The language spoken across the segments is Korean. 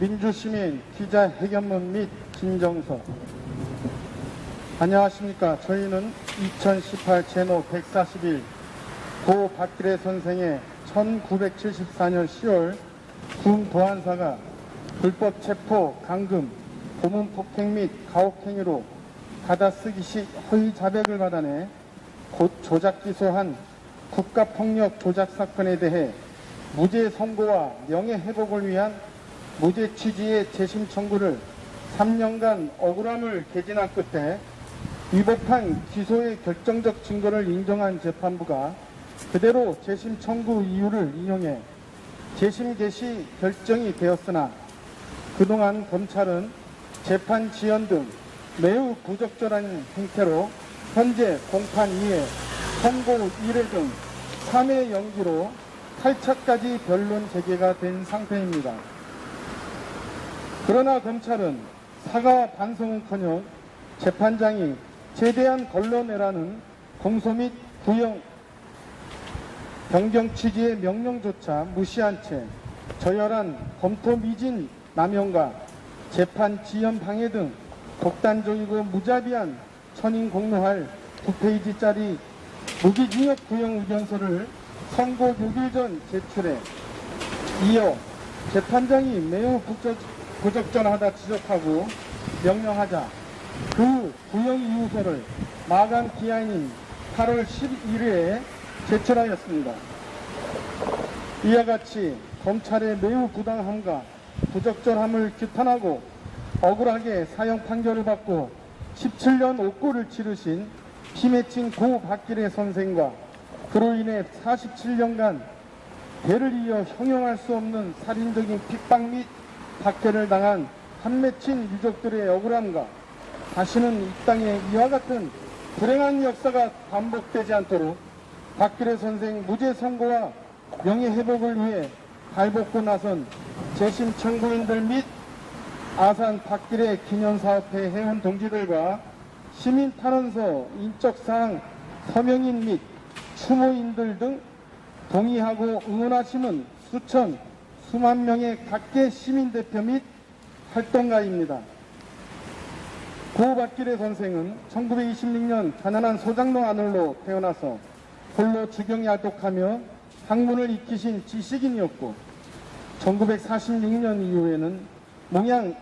민주시민 기자 회견문 및 진정서. 안녕하십니까. 저희는 2018 제노 141 고 박기래 선생의 1974년 10월 군 보안사가 불법 체포, 감금, 고문 폭행 및 가혹행위로 받아쓰기 시 허위 자백을 받아내 곧 조작 기소한 국가폭력 조작 사건에 대해 무죄 선고와 명예 회복을 위한 무죄 취지의 재심 청구를 3년간 억울함을 개진한 끝에 위법한 기소의 결정적 증거를 인정한 재판부가 그대로 재심 청구 이유를 인용해 재심 개시 결정이 되었으나 그동안 검찰은 재판 지연 등 매우 부적절한 형태로 현재 공판 2회, 선고 1회 등 3회 연기로 8차까지 변론 재개가 된 상태입니다. 그러나 검찰은 사과와 반성은커녕 재판장이 제대한 걸러내라는 공소 및 구형 변경 취지의 명령조차 무시한 채 저열한 검토 미진 남용과 재판 지연 방해 등 독단적이고 무자비한 천인 공로할 두 페이지짜리 무기징역 구형 의견서를 선고 6일 전 제출해 이어 재판장이 매우 부적, 부적절하다 지적하고 명령하자 그 구형 이유서를 마감 기한인 8월 11일에 제출하였습니다. 이와 같이 검찰의 매우 부당함과 부적절함을 규탄하고 억울하게 사형 판결을 받고 17년 옥고를 치르신 피맺힌 고 박기래 선생과 그로 인해 47년간 대를 이어 형용할 수 없는 살인적인 핍박 및 박해를 당한 한 맺힌 유족들의 억울함과 다시는 이 땅에 이와 같은 불행한 역사가 반복되지 않도록 박기래 선생 무죄 선고와 명예 회복을 위해 발벗고 나선 재심 청구인들 및 아산 박기래 기념사업회 회원 동지들과 시민 탈원서 인적사항 서명인 및 추모인들 등 동의하고 응원하시는 수천, 수만 명의 각계 시민대표 및 활동가입니다. 고 박기래 선생은 1926년 가난한 소장로 아들로 태어나서 홀로 주경에 알독하며 학문을 익히신 지식인이었고 1946년 이후에는 몽양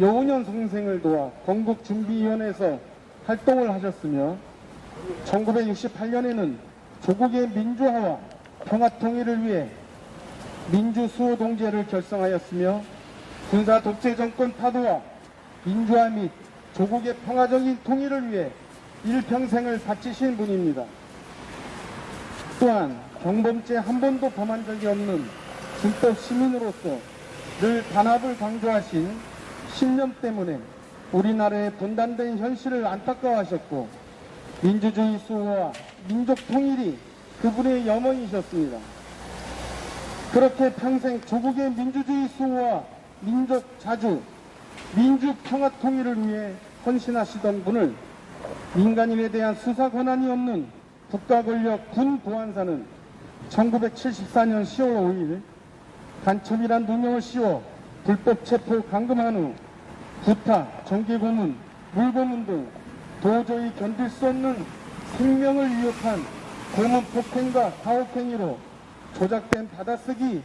여운현 선생을 도와 건국준비위원회에서 활동을 하셨으며 1968년에는 조국의 민주화와 평화통일을 위해 민주수호 동제를 결성하였으며 군사 독재 정권 파도와 민주화 및 조국의 평화적인 통일을 위해 일평생을 바치신 분입니다. 또한 경범죄 한 번도 범한 적이 없는 준법 시민으로서 늘 단합을 강조하신 신념 때문에 우리나라의 분단된 현실을 안타까워하셨고 민주주의 수호와 민족 통일이 그분의 염원이셨습니다. 그렇게 평생 조국의 민주주의 수호와 민족 자주, 민주 평화 통일을 위해 헌신하시던 분을 민간인에 대한 수사 권한이 없는 국가 권력 군 보안사는 1974년 10월 5일 간첩이란 누명을 씌워 불법 체포 감금한 후 구타, 정기고문, 물고문 등 도저히 견딜 수 없는 생명을 위협한 고문 폭행과 가혹행위로 조작된 받아쓰기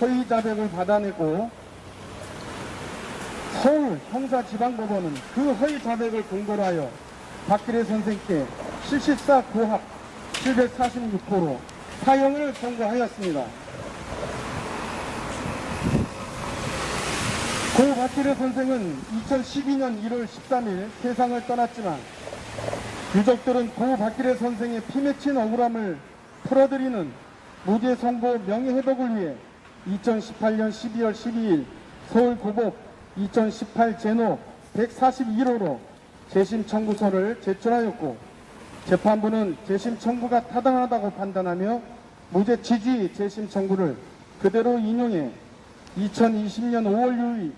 허위 자백을 받아내고 서울 형사지방법원은 그 허위 자백을 근거로 하여 박기래 선생께 실시사 고합 746호로 사형을 선고하였습니다. 고 박기래 선생은 2012년 1월 13일 세상을 떠났지만 유족들은 고 박기래 선생의 피맺힌 억울함을 풀어드리는 무죄 선고 명예회복을 위해 2018년 12월 12일 서울 고법 2018 제노 141호로 재심 청구서를 제출하였고 재판부는 재심 청구가 타당하다고 판단하며 무죄 취지 재심 청구를 그대로 인용해 2020년 5월 6일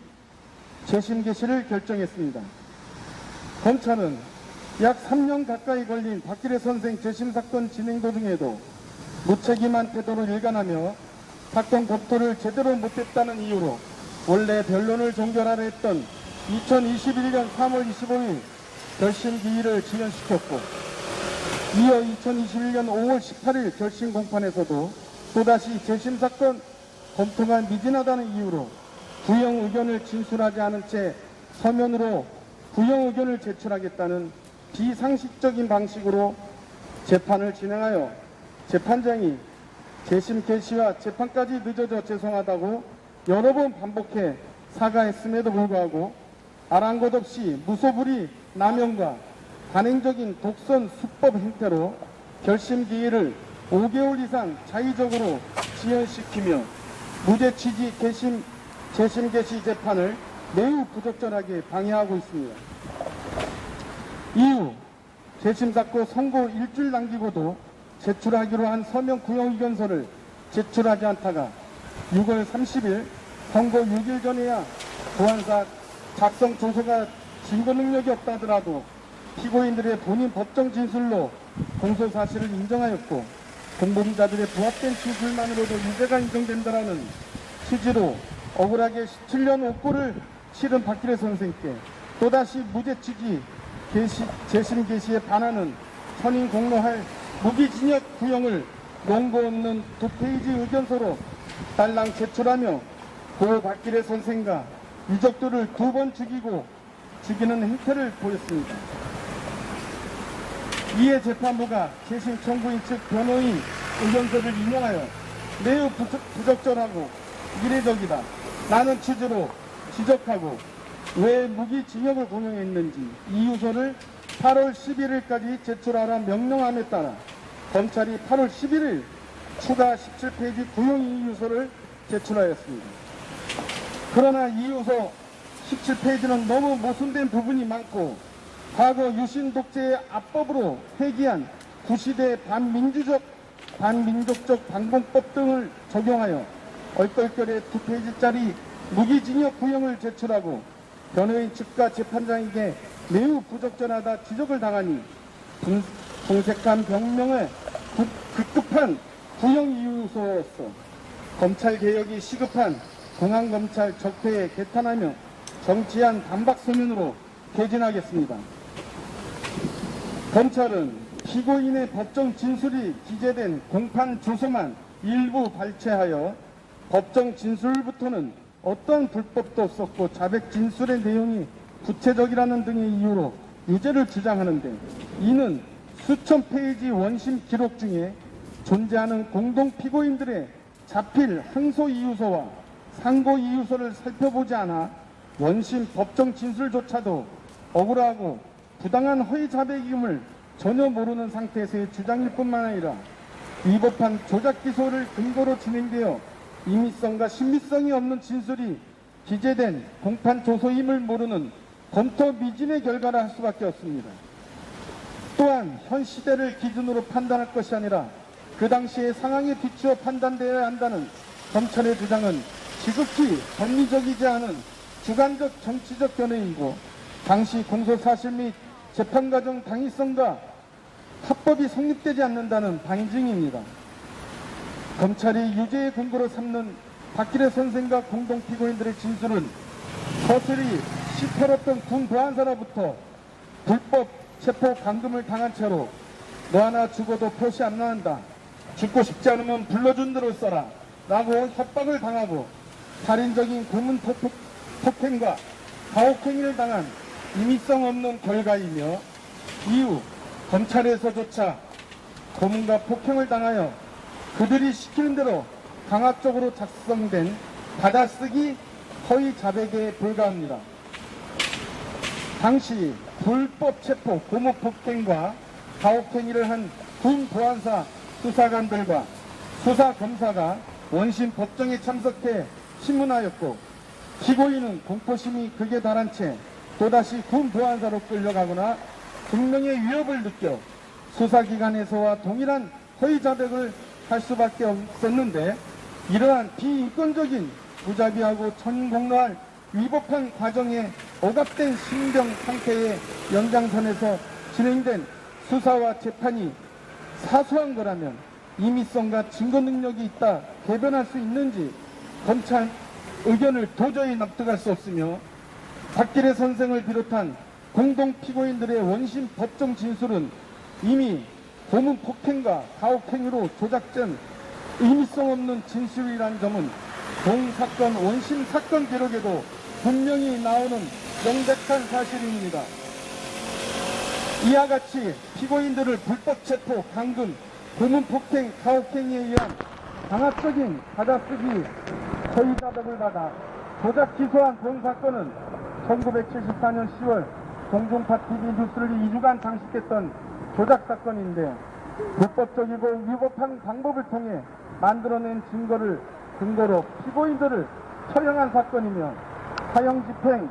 재심 개시를 결정했습니다. 검찰은 약 3년 가까이 걸린 박기래 선생 재심 사건 진행 도중에도 무책임한 태도를 일관하며 사건 검토를 제대로 못했다는 이유로 원래 변론을 종결하려 했던 2021년 3월 25일 결심 기일을 지연시켰고 이어 2021년 5월 18일 결심 공판에서도 또다시 재심 사건 검토가 미진하다는 이유로 구형 의견을 진술하지 않은 채 서면으로 구형 의견을 제출하겠다는 비상식적인 방식으로 재판을 진행하여 재판장이 재심 개시와 재판까지 늦어져 죄송하다고 여러 번 반복해 사과했음에도 불구하고 아랑곳 없이 무소불위 남용과 단행적인 독선 수법 행태로 결심 기일을 5개월 이상 자의적으로 지연시키며 무죄 취지 개심 재심 개시 재판을 매우 부적절하게 방해하고 있습니다. 이후 재심 사건 선고 일주일 남기고도 제출하기로 한 서면 구형 의견서를 제출하지 않다가 6월 30일 선고 6일 전에야 보안사 작성 조서가 증거 능력이 없다 하더라도 피고인들의 본인 법정 진술로 공소 사실을 인정하였고 공범자들의 부합된 진술만으로도 유죄가 인정된다라는 취지로 억울하게 17년 옥고를 치른 박기래 선생께 또다시 무죄 취지 개시, 재심 개시에 반하는 선임 공로할 무기징역 구형을 논거 없는 두 페이지 의견서로 달랑 제출하며 고 박기래 선생과 유족들을 두 번 죽이고 죽이는 행태를 보였습니다. 이에 재판부가 재심 청구인 측 변호인 의견서를 인용하여 매우 부적, 부적절하고 이례적이다. 라는 취지로 지적하고 왜 무기징역을 공용했는지 이유서를 8월 11일까지 제출하라 명령함에 따라 검찰이 8월 11일 추가 17페이지 구형 이유서를 제출하였습니다. 그러나 이유서 17페이지는 너무 모순된 부분이 많고 과거 유신 독재의 압법으로 폐기한 구시대 반민주적 반민족적 방공법 등을 적용하여 얼떨결에 두 페이지짜리 무기징역 구형을 제출하고 변호인 측과 재판장에게 매우 부적절하다 지적을 당하니 병명의 급- 급급한 구형 이유서로서 검찰 개혁이 시급한 공안검찰 적폐에 개탄하며 정치한 반박 서면으로 개진하겠습니다. 검찰은 피고인의 법정 진술이 기재된 공판 조서만 일부 발췌하여 법정 진술부터는 어떤 불법도 없었고 자백 진술의 내용이 구체적이라는 등의 이유로 유죄를 주장하는데 이는 수천 페이지 원심 기록 중에 존재하는 공동 피고인들의 자필 항소 이유서와 상고 이유서를 살펴보지 않아 원심 법정 진술조차도 억울하고 부당한 허위 자백임을 전혀 모르는 상태에서의 주장일 뿐만 아니라 위법한 조작 기소를 근거로 진행되어 임의성과 신미성이 없는 진술이 기재된 공판 조서임을 모르는 검토 미진의 결과라 할 수밖에 없습니다. 또한 현 시대를 기준으로 판단할 것이 아니라 그 당시의 상황에 비추어 판단되어야 한다는 검찰의 주장은 지극히 법리적이지 않은 주관적 정치적 견해이고 당시 공소 사실 및 재판 과정 당위성과 합법이 성립되지 않는다는 방증입니다. 검찰이 유죄의 근거로 삼는 박기래 선생과 공동 피고인들의 진술은 서슬이 시퍼렀던 군 보안사로부터 불법 체포 감금을 당한 채로 너 하나 죽어도 표시 안 나는다. 죽고 싶지 않으면 불러준 대로 써라. 라고 협박을 당하고 살인적인 고문 폭- 폭행과 가혹행위를 당한 임의성 없는 결과이며 이후 검찰에서조차 고문과 폭행을 당하여 그들이 시키는 대로 강압적으로 작성된 받아쓰기 허위 자백에 불과합니다. 당시 불법 체포, 고무 폭행과 가혹행위를 한 군 보안사 수사관들과 수사 검사가 원심 법정에 참석해 신문하였고 피고인은 공포심이 극에 달한 채 또다시 군 보안사로 끌려가거나 분명의 위협을 느껴 수사기관에서와 동일한 허위 자백을 할 수밖에 없었는데 이러한 비인권적인 무자비하고 천공로할 위법한 과정에 억압된 신병 상태의 연장선에서 진행된 수사와 재판이 사소한 거라면 임의성과 증거 능력이 있다 개변할 수 있는지 검찰의 의견을 도저히 납득할 수 없으며 박기래 선생을 비롯한 공동 피고인들의 원심 법정 진술은 이미 고문 폭행과 가혹행위로 조작된 의미성 없는 진술이라는 점은 동사건 원심 사건 기록에도 분명히 나오는 명백한 사실입니다. 이와 같이 피고인들을 불법 체포, 강금, 고문 폭행, 가혹행위에 의한 강압적인 받아쓰기 허위 자백을 받아 조작 기소한 본 사건은 1974년 10월 공중파 TV 뉴스를 2주간 장식했던 조작 사건인데 불법적이고 위법한 방법을 통해 만들어낸 증거를 근거로 피고인들을 처형한 사건이며 사형 집행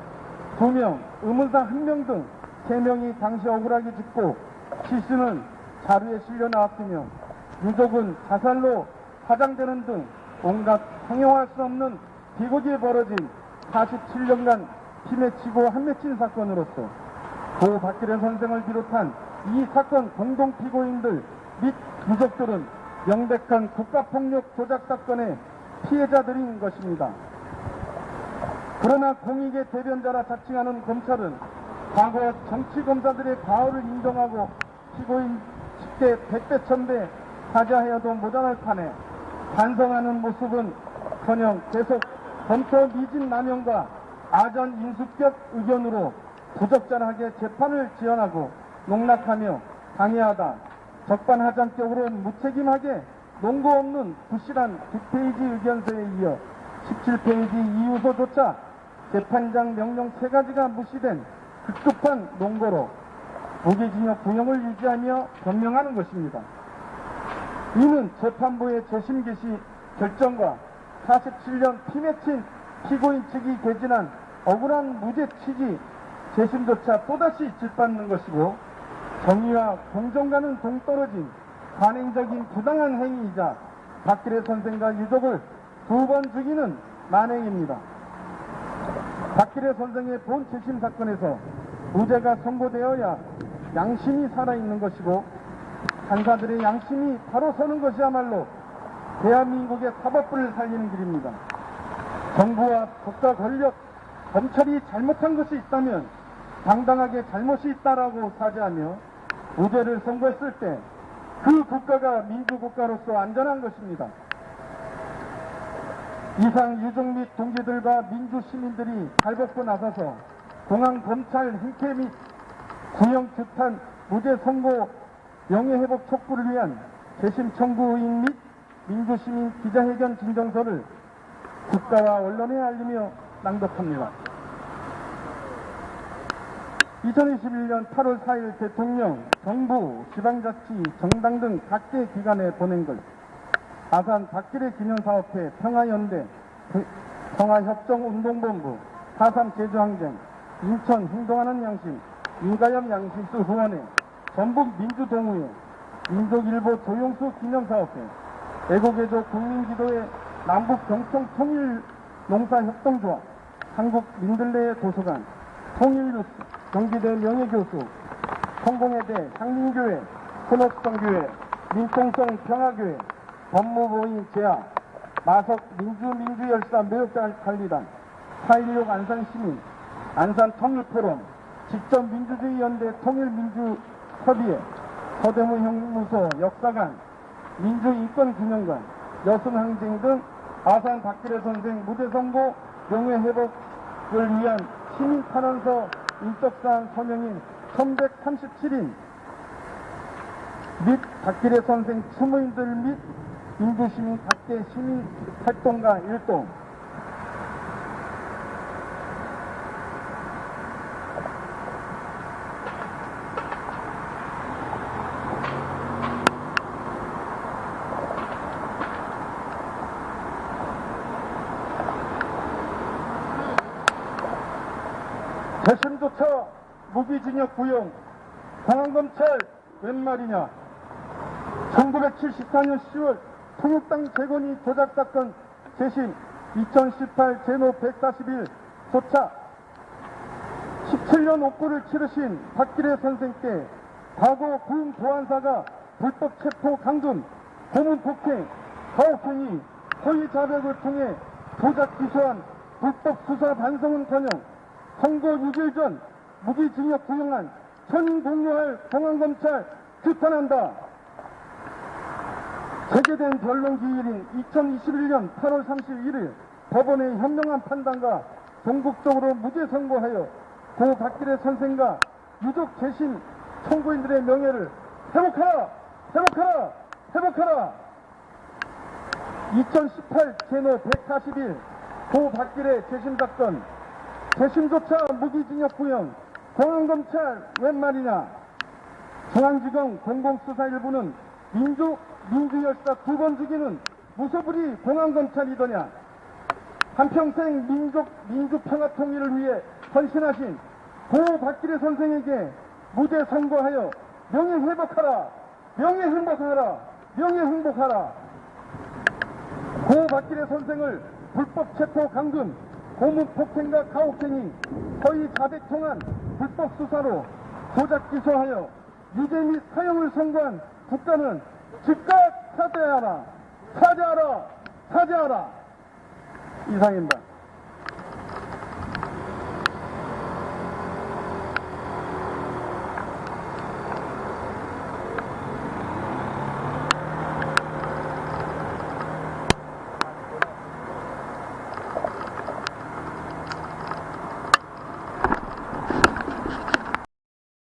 2명, 의문사 1명 등 3명이 당시 억울하게 죽고 실수는 자료에 실려 나왔으며 유족은 자살로 화장되는 등 온갖 상용할 수 없는 비고지에 벌어진 47년간 피맺히고 한맺힌 사건으로서 고 박기래 선생을 비롯한 이 사건 공동 피고인들 및 유족들은 명백한 국가폭력 조작 사건의 피해자들인 것입니다. 그러나 공익의 대변자라 자칭하는 검찰은 과거 정치 검사들의 과오를 인정하고 피고인 쉽게 백배 천배 사죄하여도 모자랄 판에 반성하는 모습은 커녕 계속 검토 미진 남용과 아전 인수격 의견으로 부적절하게 재판을 지연하고 농락하며 방해하다 적반하장격으로 무책임하게 농고 없는 부실한 9페이지 의견서에 이어 17페이지 이유서조차 재판장 명령 세 가지가 무시된 급급한 농고로 무기징역 구형을 유지하며 변명하는 것입니다. 이는 재판부의 재심 개시 결정과 47년 피맺힌 피고인 측이 개진한 억울한 무죄 취지 재심조차 또다시 짓밟는 것이고 정의와 공정과는 동떨어진 관행적인 부당한 행위이자 박기래 선생과 유족을 두 번 죽이는 만행입니다. 박기래 선생의 본 재심 사건에서 무죄가 선고되어야 양심이 살아있는 것이고 판사들의 양심이 바로 서는 것이야말로 대한민국의 사법부를 살리는 길입니다. 정부와 국가 권력, 검찰이 잘못한 것이 있다면 당당하게 잘못이 있다라고 사죄하며 무죄를 선고했을 때 그 국가가 민주국가로서 안전한 것입니다. 이상 유족 및 동지들과 민주 시민들이 발벗고 나서서 공항 검찰 행태 및 구형 규탄 무죄 선고 명예회복 촉구를 위한 재심 청구 의인 및 민주 시민 기자회견 진정서를 국가와 언론에 알리며 낭독합니다. 2021년 8월 4일 대통령, 정부, 지방자치, 정당 등 각계 기관에 보낸 글 아산 박기래 기념사업회 평화연대 그 평화협정운동본부 4.3 제주항쟁 인천 행동하는 양심 윤가염 양심수 후원회 전북 민주동우회 민족일보 조용수 기념사업회 애국애조 국민기도회 남북 경청 통일 농사협동조합 한국 민들레 도서관 통일뉴스 경기대 명예교수 성공회대 향민교회 혼업성교회 민통성 평화교회 법무부인 제야 마석 민주민주열사 묘역관리단 4.16 안산시민 안산통일포럼 직접 민주주의연대 통일민주협의회 서대문 형무소 역사관 민주인권기념관 여순항쟁 등 아산 박기래 선생 무대선고 명예회복을 위한 시민탄원서 인적사항 서명인 1137인 및 박기래 선생 추모인들 및 인주시민 각계 시민 활동가 일동. 재심조차 무기징역 구형 공안검찰 웬 말이냐? 1974년 10월 통일당 재건이 조작 사건 재심 2018 제노 141 조차 17년 옥고를 치르신 박기래 선생께 과거 군 보안사가 불법 체포 강금, 고문 폭행, 가혹행위, 허위 자백을 통해 조작 기소한 불법 수사 반성은커녕 선거 6일 전 무기징역 구형한 천공료할 공안검찰 규탄한다. 제재된 변론 기일인 2021년 8월 31일 법원의 현명한 판단과 전국적으로 무죄 선고하여 고 박길의 선생과 유족 재심 청구인들의 명예를 회복하라! 회복하라! 회복하라! 2018 제노 141 고 박길의 재심 사건 재심조차 무기징역 구형 공안검찰 웬 말이냐 중앙지검 공공수사 일부는 민주, 민주 열사 두 번 죽이는 무소불위 공안검찰이더냐? 한평생 민족, 민주 평화 통일을 위해 헌신하신 고 박길의 선생에게 무죄 선고하여 명예 회복하라 명예 행복하라 명예 행복하라. 고 박길의 선생을 불법 체포 감금, 고문 폭행과 가혹행위, 허위 자백 통한 불법 수사로 조작 기소하여 유죄 및 사형을 선고한 국가는 즉각 사죄하라, 사죄하라, 사죄하라. 이상입니다.